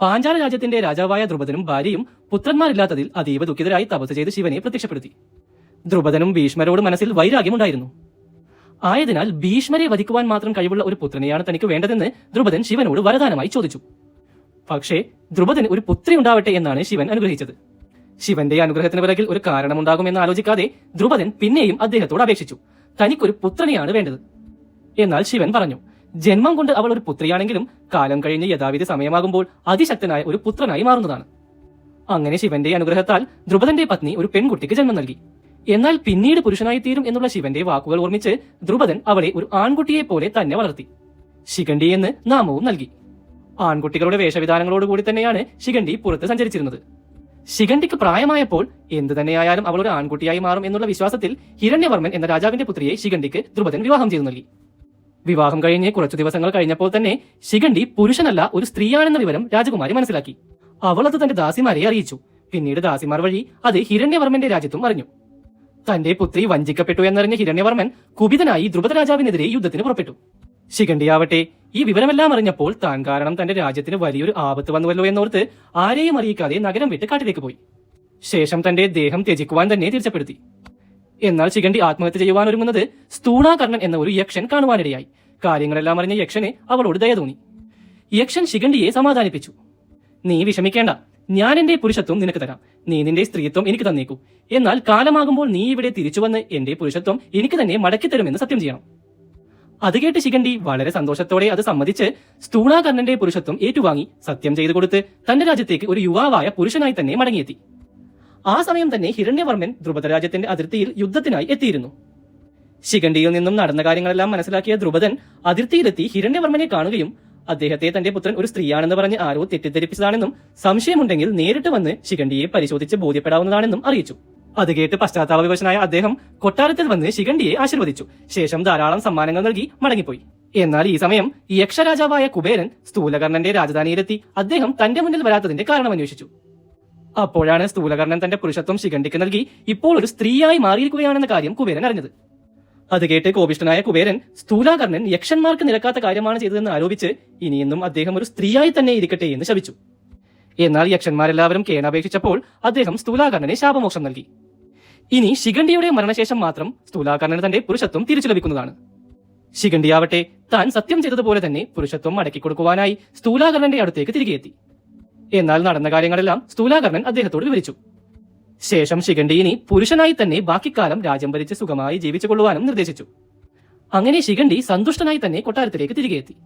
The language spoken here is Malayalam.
പാഞ്ചാല രാജ്യത്തിന്റെ രാജാവായ ദ്രുപദനും ഭാര്യയും പുത്രന്മാരില്ലാത്തതിൽ അതീവ ദുഃഖിതരായി തപസ് ചെയ്ത് ശിവനെ പ്രത്യക്ഷപ്പെടുത്തി. ദ്രുപദനും ഭീഷ്മരോട് മനസ്സിൽ വൈരാഗ്യമുണ്ടായിരുന്നു. ആയതിനാൽ ഭീഷ്മരെ വധിക്കുവാൻ മാത്രം കഴിവുള്ള ഒരു പുത്രനെയാണ് തനിക്ക് വേണ്ടതെന്ന് ദ്രുപദൻ ശിവനോട് വരദാനമായി ചോദിച്ചു. പക്ഷേ ദ്രുപദന് ഒരു പുത്രി ഉണ്ടാവട്ടെ എന്നാണ് ശിവൻ അനുഗ്രഹിച്ചത്. ശിവന്റെ അനുഗ്രഹത്തിന് പിറകിൽ ഒരു കാരണമുണ്ടാകുമെന്ന് ആലോചിക്കാതെ ദ്രുപദൻ പിന്നെയും അദ്ദേഹത്തോട് അപേക്ഷിച്ചു. തനിക്കൊരു പുത്രനെയാണ് വേണ്ടത്. എന്നാൽ ശിവൻ പറഞ്ഞു ജന്മം കൊണ്ട് അവൾ ഒരു പുത്രിയാണെങ്കിലും കാലം കഴിഞ്ഞ് യഥാവിധി സമയമാകുമ്പോൾ അതിശക്തനായ ഒരു പുത്രനായി മാറുന്നതാണ്. അങ്ങനെ ശിവന്റെ അനുഗ്രഹത്താൽ ധ്രുപദന്റെ പത്നി ഒരു പെൺകുട്ടിക്ക് ജന്മം നൽകി. എന്നാൽ പിന്നീട് പുരുഷനായി തീരും എന്നുള്ള ശിവന്റെ വാക്കുകൾ ഓർമ്മിച്ച് ദ്രുപദൻ അവളെ ഒരു ആൺകുട്ടിയെ പോലെ തന്നെ വളർത്തി. ശിഖണ്ഡി എന്ന് നാമവും നൽകി. ആൺകുട്ടികളുടെ വേഷവിധാനങ്ങളോടുകൂടി തന്നെയാണ് ശിഖണ്ഡി പുറത്ത് സഞ്ചരിച്ചിരുന്നത്. ശിഖണ്ഡിക്ക് പ്രായമായപ്പോൾ എന്തു തന്നെയായാലും അവൾ ഒരു ആൺകുട്ടിയായി മാറും എന്നുള്ള വിശ്വാസത്തിൽ ഹിരണ്യവർമ്മൻ എന്ന രാജാവിന്റെ പുത്രിയെ ശിഖണ്ഡിക്ക് ദ്രുപദൻ വിവാഹം ചെയ്തു നൽകി. വിവാഹം കഴിഞ്ഞ് കുറച്ചു ദിവസങ്ങൾ കഴിഞ്ഞപ്പോൾ തന്നെ ശിഖണ്ഡി പുരുഷനല്ല ഒരു സ്ത്രീയാണെന്ന വിവരം രാജകുമാരി മനസ്സിലാക്കി. അവൾ അത് തന്റെ ദാസിമാരെ അറിയിച്ചു. പിന്നീട് ദാസിമാർ വഴി അത് ഹിരണ്യവർമ്മന്റെ രാജ്യത്തും അറിഞ്ഞു. തന്റെ പുത്രി വഞ്ചിക്കപ്പെട്ടു എന്നറിഞ്ഞ ഹിരണ്യവർമ്മൻ കുപിതനായി ധ്രുപദ രാജാവിനെതിരെ യുദ്ധത്തിന് പുറപ്പെട്ടു. ശിഖണ്ഡിയാവട്ടെ ഈ വിവരമെല്ലാം അറിഞ്ഞപ്പോൾ താൻ കാരണം തന്റെ രാജ്യത്തിന് വലിയൊരു ആപത്ത് വന്നുവല്ലോ എന്നോർത്ത് ആരെയും അറിയിക്കാതെ നഗരം വിട്ട് കാട്ടിലേക്ക് പോയി. ശേഷം തന്റെ ദേഹം ത്യജിക്കുവാൻ തന്നെ തീർച്ചപ്പെടുത്തി എന്നാൽ ശിഖണ്ഡി ആത്മഹത്യ ചെയ്യുവാൻ ഒരുങ്ങുന്നത് സ്ഥൂണാകർണൻ എന്ന ഒരു യക്ഷൻ കാണുവാനിടയായി. കാര്യങ്ങളെല്ലാം അറിഞ്ഞ യക്ഷനെ അവളോട് ദയ തോന്നി. യക്ഷൻ ശിഖണ്ഡിയെ സമാധാനിപ്പിച്ചു. നീ വിഷമിക്കേണ്ട. ഞാൻ എന്റെ പുരുഷത്വം നിനക്ക് തരാം. നീ നിന്റെ സ്ത്രീത്വം എനിക്ക് തന്നേക്കൂ. എന്നാൽ കാലമാകുമ്പോൾ നീ ഇവിടെ തിരിച്ചു വന്ന് എന്റെ പുരുഷത്വം എനിക്ക് തന്നെ മടക്കി തരുമെന്ന് സത്യം ചെയ്യണം. അത് കേട്ട് ശിഖണ്ഡി വളരെ സന്തോഷത്തോടെ അത് സമ്മതിച്ച് സ്ഥൂണാകർണന്റെ പുരുഷത്വം ഏറ്റുവാങ്ങി സത്യം ചെയ്തു കൊടുത്ത് തന്റെ രാജ്യത്തേക്ക് ഒരു യുവാവായ പുരുഷനായി തന്നെ മടങ്ങിയെത്തി. ആ സമയം തന്നെ ഹിരണ്യവർമ്മൻ ധ്രുപദരാജ്യത്തിന്റെ അതിർത്തിയിൽ യുദ്ധത്തിനായി എത്തിയിരുന്നു. ശിഖണ്ഡിയിൽ നിന്നും നടന്ന കാര്യങ്ങളെല്ലാം മനസ്സിലാക്കിയ ധ്രുപദൻ അതിർത്തിയിലെത്തി ഹിരണ്യവർമ്മനെ കാണുകയും അദ്ദേഹത്തെ തന്റെ പുത്രൻ ഒരു സ്ത്രീയാണെന്ന് പറഞ്ഞ് ആരോ തെറ്റിദ്ധരിപ്പിച്ചതാണെന്നും സംശയമുണ്ടെങ്കിൽ നേരിട്ട് വന്ന് ശിഖണ്ഡിയെ പരിശോധിച്ച് ബോധ്യപ്പെടാവുന്നതാണെന്നും അറിയിച്ചു. അത് കേട്ട് പശ്ചാത്താപവിവശനായ അദ്ദേഹം കൊട്ടാരത്തിൽ വന്ന് ശിഖണ്ഡിയെ ആശീർവദിച്ചു. ശേഷം ധാരാളം സമ്മാനങ്ങൾ നൽകി മടങ്ങിപ്പോയി. എന്നാൽ ഈ സമയം യക്ഷരാജാവായ കുബേരൻ സ്ഥൂലകർണന്റെ രാജധാനിയിലെത്തി. അദ്ദേഹം തന്റെ മുന്നിൽ വരാത്തതിന്റെ കാരണം അന്വേഷിച്ചു. അപ്പോഴാണ് സ്ഥൂലകർണൻ തന്റെ പുരുഷത്വം ശിഖണ്ഡിക്ക് നൽകി ഇപ്പോൾ ഒരു സ്ത്രീയായി മാറിയിരിക്കുകയാണെന്ന കാര്യം കുബേരൻ അറിഞ്ഞത്. അത് കേട്ട് കോപിഷ്ഠനായ കുബേരൻ സ്ഥൂലാകർണൻ യക്ഷന്മാർക്ക് നിരക്കാത്ത കാര്യമാണ് ചെയ്തതെന്ന് ആരോപിച്ച് ഇനിയെന്നും അദ്ദേഹം ഒരു സ്ത്രീയായി തന്നെ ഇരിക്കട്ടെ എന്ന് ശപിച്ചു. എന്നാൽ യക്ഷന്മാരെല്ലാവരും കേണപേക്ഷിച്ചപ്പോൾ അദ്ദേഹം സ്ഥൂലാകർണനെ ശാപമോക്ഷം നൽകി. ഇനി ശിഖണ്ഡിയുടെ മരണശേഷം മാത്രം സ്ഥൂലാകർണന് തന്റെ പുരുഷത്വം തിരിച്ചു ലഭിക്കുന്നതാണ്. ശിഖണ്ഡിയാവട്ടെ താൻ സത്യം ചെയ്തതുപോലെ തന്നെ പുരുഷത്വം മടക്കി കൊടുക്കുവാനായി സ്ഥൂലാകർണന്റെ അടുത്തേക്ക് തിരികെ എത്തി എന്നാൽ നടന്ന കാര്യങ്ങളെല്ലാം സ്ഥൂലാകർണൻ അദ്ദേഹത്തോട് വിവരിച്ചു. ശേഷം ശിഖണ്ഡി ഇനി പുരുഷനായി തന്നെ ബാക്കിക്കാലം രാജ്യം ഭരിച്ച് സുഖമായി ജീവിച്ചു കൊള്ളുവാനും നിർദ്ദേശിച്ചു. അങ്ങനെ ശിഖണ്ഡി സന്തുഷ്ടനായി തന്നെ കൊട്ടാരത്തിലേക്ക് തിരികെ എത്തി